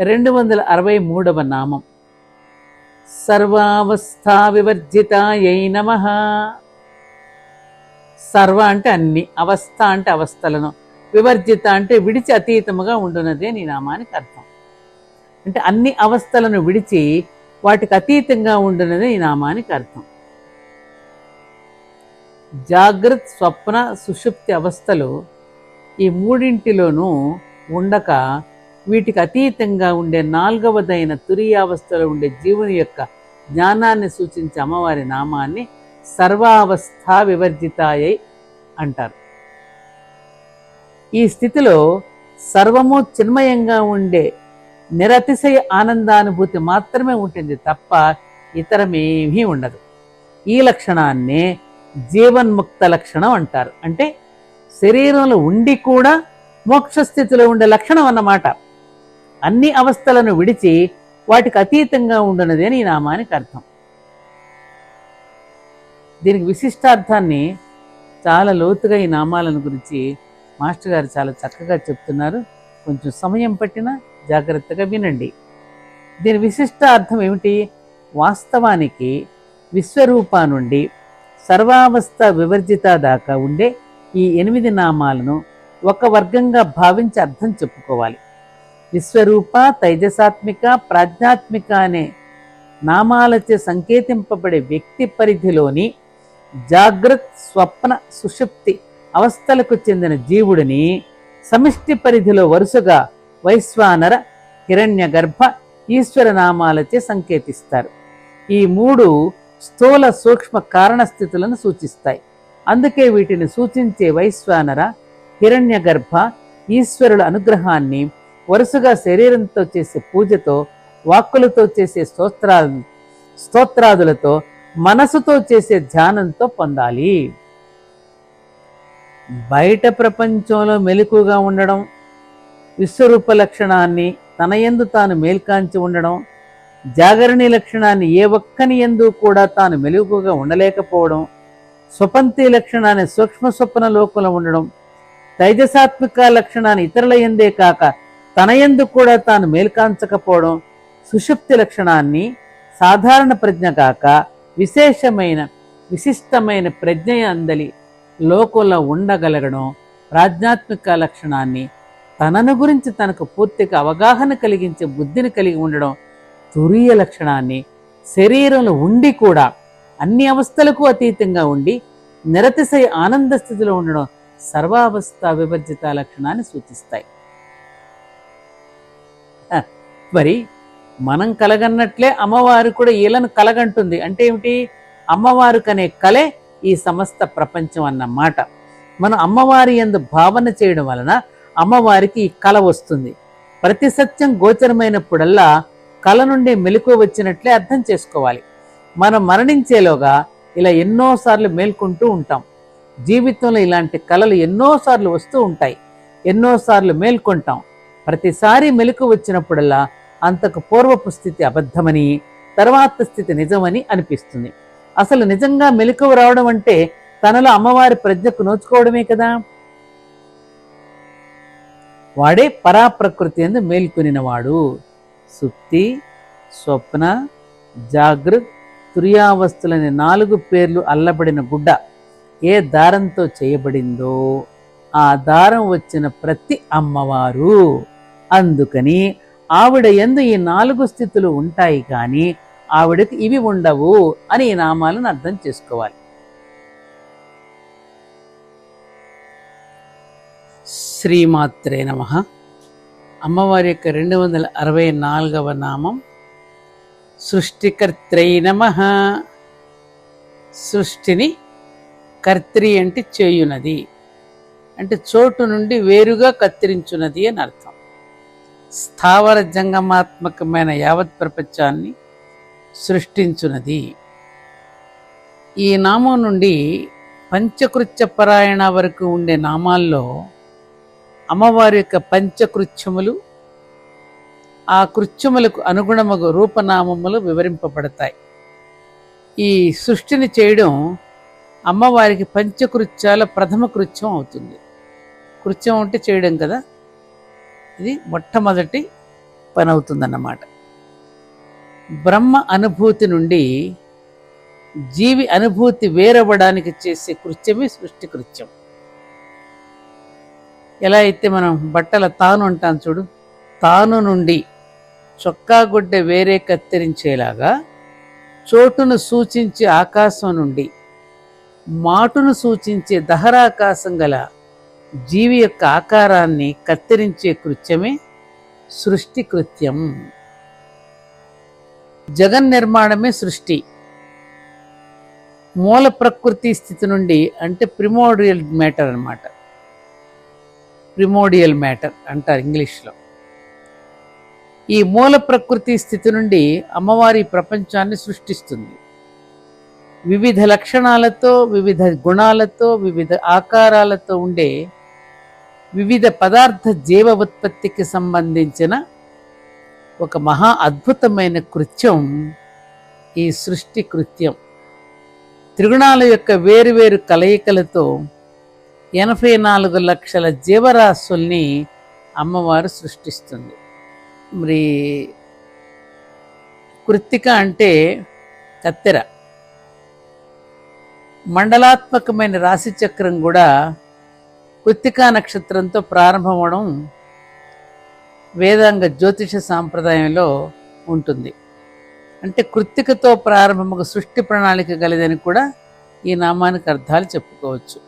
రెండు వందల అరవై మూడవ నామం. సర్వావస్థా వివర్జితాయై నమ. సర్వ అంటే అన్ని అవస్థ అంటే అవస్థలను వివర్జిత అంటే విడిచి అతీతముగా ఉండునదే నీ నామానికి అర్థం. అంటే అన్ని అవస్థలను విడిచి వాటికి అతీతంగా ఉండునదే ఈ నామానికి అర్థం. జాగ్రత్త స్వప్న సుషుప్తి అవస్థలు ఈ మూడింటిలోనూ ఉండక వీటికి అతీతంగా ఉండే నాలుగవదైన తురియావస్థలో ఉండే జీవుని యొక్క జ్ఞానాన్ని సూచించే అమ్మవారి నామాన్ని సర్వావస్థ వివర్జితాయై అంటారు. ఈ స్థితిలో సర్వము చిన్మయంగా ఉండే నిరతిశయ ఆనందానుభూతి మాత్రమే ఉంటుంది తప్ప ఇతరమేమీ ఉండదు. ఈ లక్షణాన్నే జీవన్ముక్త లక్షణం అంటారు. అంటే శరీరంలో ఉండి కూడా మోక్ష స్థితిలో ఉండే లక్షణం అన్నమాట. అన్ని అవస్థలను విడిచి వాటికి అతీతంగా ఉండనది అని ఈ నామానికి అర్థం. దీనికి విశిష్టార్థాన్ని చాలా లోతుగా ఈ నామాలను గురించి మాస్టర్ గారు చాలా చక్కగా చెప్తున్నారు. కొంచెం సమయం పట్టినా జాగ్రత్తగా వినండి. దీని విశిష్ట అర్థం ఏమిటి? వాస్తవానికి విశ్వరూపా నుండి సర్వావస్థ వివర్జిత దాకా ఉండే ఈ ఎనిమిది నామాలను ఒక వర్గంగా భావించి అర్థం చెప్పుకోవాలి. విశ్వరూప తైజసాత్మిక ప్రాజ్ఞాత్మిక అనే నామాలచే సంకేతింపబడే వ్యక్తి పరిధిలోని జాగ్రత్ స్వప్న సుషుప్తి అవస్థలకు చెందిన జీవుడిని సమిష్టి పరిధిలో వరుసగా వైశ్వానర హిరణ్య గర్భ ఈశ్వర నామాలచే సంకేతిస్తారు. ఈ మూడు స్థూల సూక్ష్మ కారణ స్థితులను సూచిస్తాయి. అందుకే వీటిని సూచించే వైశ్వానర హిరణ్య గర్భ ఈశ్వరుల అనుగ్రహాన్ని వరుసగా శరీరంతో చేసే పూజతో వాక్కులతో చేసే స్తోత్రా స్తోత్రాదులతో మనసుతో చేసే ధ్యానంతో పొందాలి. బయట ప్రపంచంలో మెలకుగా ఉండడం విశ్వరూప లక్షణాన్ని తన యందు తాను మేల్కాంచి ఉండడం జాగరణి లక్షణాన్ని ఏ ఒక్కని ఎందు కూడా తాను మెలుగుగా ఉండలేకపోవడం స్వపంతి లక్షణాన్ని సూక్ష్మ స్వప్న లోకంలో ఉండడం తైజసాత్మిక లక్షణాన్ని ఇతరుల ఎందే కాక తన ఎందు కూడా తాను మేల్కాంచకపోవడం సుషుప్తి లక్షణాన్ని సాధారణ ప్రజ్ఞ కాక విశేషమైన విశిష్టమైన ప్రజ్ఞ అందలి లోకంలో ఉండగలగడం ప్రాజ్ఞాత్మిక లక్షణాన్ని తనను గురించి తనకు పూర్తిగా అవగాహన కలిగించే బుద్ధిని కలిగి ఉండడం తురీయ లక్షణాన్ని శరీరంలో ఉండి కూడా అన్ని అవస్థలకు అతీతంగా ఉండి నిరతిశయ ఆనంద స్థితిలో ఉండడం సర్వావస్థ విభజిత లక్షణాన్ని సూచిస్తాయి. మరి మనం కలగన్నట్లే అమ్మవారు కూడా ఈలను కలగంటుంది. అంటే ఏమిటి? అమ్మవారు కనే కలే ఈ సమస్త ప్రపంచం అన్నమాట మనం అమ్మవారి ఎందు భావన చేయడం వలన అమ్మవారికి ఈ కళ వస్తుంది. ప్రతి సత్యం గోచరమైనప్పుడల్లా కళ నుండి మెలకు వచ్చినట్లే అర్థం చేసుకోవాలి. మనం మరణించేలోగా ఇలా ఎన్నోసార్లు మేల్కొంటూ ఉంటాం. జీవితంలో ఇలాంటి కళలు ఎన్నోసార్లు వస్తూ ఉంటాయి. ఎన్నోసార్లు మేల్కొంటాం. ప్రతిసారి మెలకు వచ్చినప్పుడల్లా అంతకు పూర్వపు స్థితి అబద్ధమని తర్వాత స్థితి నిజమని అనిపిస్తుంది. అసలు నిజంగా మెలకువ రావడం అంటే తనలో అమ్మవారి ప్రజ్ఞకు నోచుకోవడమే కదా? వాడే పరాప్రకృతి ఎందు మేల్కొనినవాడు. సుప్తి స్వప్న జాగృత్ తుర్యావస్థలనే నాలుగు పేర్లు అల్లబడిన గుడ్డ ఏ దారంతో చేయబడిందో ఆ దారం వచ్చిన ప్రతి అమ్మవారు. అందుకని ఆవిడ ఎందు ఈ నాలుగు స్థితులు ఉంటాయి కానీ ఆవిడకి ఇవి ఉండవు అని ఈ నామాలను అర్థం చేసుకోవాలి. శ్రీమాత్రే నమ. అమ్మవారి యొక్క రెండు వందల అరవై నాలుగవ నామం. సృష్టికర్త్రై నమ. సృష్టిని కర్త్రి అంటే చేయునది. అంటే చోటు నుండి వేరుగా కత్తిరించున్నది అని అర్థం. స్థావర జంగమాత్మకమైన యావత్ ప్రపంచాన్ని సృష్టించున్నది ఈ నామం నుండి పంచకృత్యపరాయణ వరకు ఉండే నామాల్లో అమ్మవారి యొక్క పంచకృత్యములు ఆ కృత్యములకు అనుగుణముగు రూపనామములు వివరింపబడతాయి. ఈ సృష్టిని చేయడం అమ్మవారికి పంచకృత్యాల ప్రథమ కృత్యం అవుతుంది. కృత్యం అంటే చేయడం కదా? ఇది మొట్టమొదటి పని అవుతుందన్నమాట బ్రహ్మ అనుభూతి నుండి జీవి అనుభూతి వేరవ్వడానికి చేసే కృత్యమే సృష్టి కృత్యం. ఎలా అయితే మనం బట్టల తాను అంటాం చూడు తాను నుండి చొక్కా గుడ్డ వేరే కత్తిరించేలాగా చోటును సూచించే ఆకాశం నుండి మాటును సూచించే దహరాకాశం గల జీవి యొక్క ఆకారాన్ని కత్తిరించే కృత్యమే సృష్టి కృత్యం. జగన్ నిర్మాణమే సృష్టి. మూల ప్రకృతి స్థితి నుండి అంటే ప్రిమోడియల్ మ్యాటర్ అన్నమాట. ప్రిమోడియల్ మ్యాటర్ అంటారు ఇంగ్లీష్లో. ఈ మూల ప్రకృతి స్థితి నుండి అమ్మవారి ప్రపంచాన్ని సృష్టిస్తుంది. వివిధ లక్షణాలతో వివిధ గుణాలతో వివిధ ఆకారాలతో ఉండే వివిధ పదార్థ జీవ ఉత్పత్తికి సంబంధించిన ఒక మహా అద్భుతమైన కృత్యం ఈ సృష్టి కృత్యం. త్రిగుణాల యొక్క వేరువేరు కలయికలతో ఎనభై నాలుగు లక్షల జీవరాశుల్ని అమ్మవారు సృష్టిస్తుంది. మరి కృత్తిక అంటే కత్తెర. మండలాత్మకమైన రాశిచక్రం కూడా కృత్తికా నక్షత్రంతో ప్రారంభమవడం వేదాంగ జ్యోతిష సాంప్రదాయంలో ఉంటుంది. అంటే కృత్తికతో ప్రారంభముగా సృష్టి ప్రణాళిక గలదని కూడా ఈ నామానికి అర్థాలు చెప్పుకోవచ్చు.